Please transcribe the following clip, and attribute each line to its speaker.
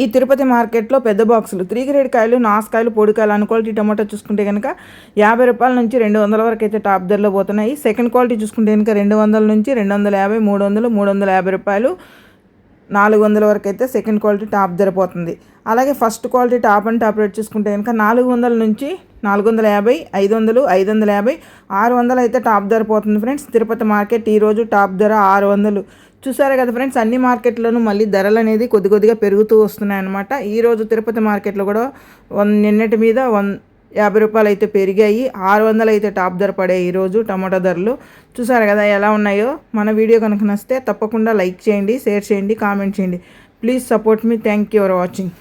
Speaker 1: ఈ తిరుపతి మార్కెట్లో పెద్ద బాక్సులు. త్రీ గ్రేడ్ కాయలు నాసుకాయలు పొడికాయలు అన్ క్వాలిటీ టమాటా చూసుకుంటే కనుక యాభై రూపాయల నుంచి రెండు వందల వరకు అయితే టాప్ ధరలో పోతున్నాయి. సెకండ్ క్వాలిటీ చూసుకుంటే కనుక రెండు వందల నుంచి రెండు వందల యాభై మూడు వందలు మూడు వందల యాభై రూపాయలు నాలుగు వందల వరకు అయితే సెకండ్ క్వాలిటీ టాప్ ధర పోతుంది. అలాగే first quality top and top rate చూసుకుంటే కనుక నాలుగు వందల నుంచి నాలుగు వందల యాభై ఐదు వందలు ఐదు వందల యాభై ఆరు వందలు అయితే టాప్ ధర పోతుంది ఫ్రెండ్స్. తిరుపతి మార్కెట్ ఈరోజు టాప్ ధర ఆరు వందలు. చూసారా కదా ఫ్రెండ్స్ అన్ని మార్కెట్లోనూ మళ్ళీ ధరలు అనేది కొద్ది కొద్దిగా పెరుగుతూ వస్తున్నాయి అనమాట ఈరోజు తిరుపతి మార్కెట్లో కూడా వన్ నిన్నటి మీద వన్ యాభై రూపాయలు అయితే పెరిగాయి. ఆరు వందలు అయితే టాప్ ధర పడాయి ఈరోజు టమాటా ధరలు. చూసారు కదా ఎలా ఉన్నాయో? మన వీడియో కనుక నచ్చితే తప్పకుండా లైక్ చేయండి షేర్ చేయండి కామెంట్ చేయండి. Please support me. Thank you for watching.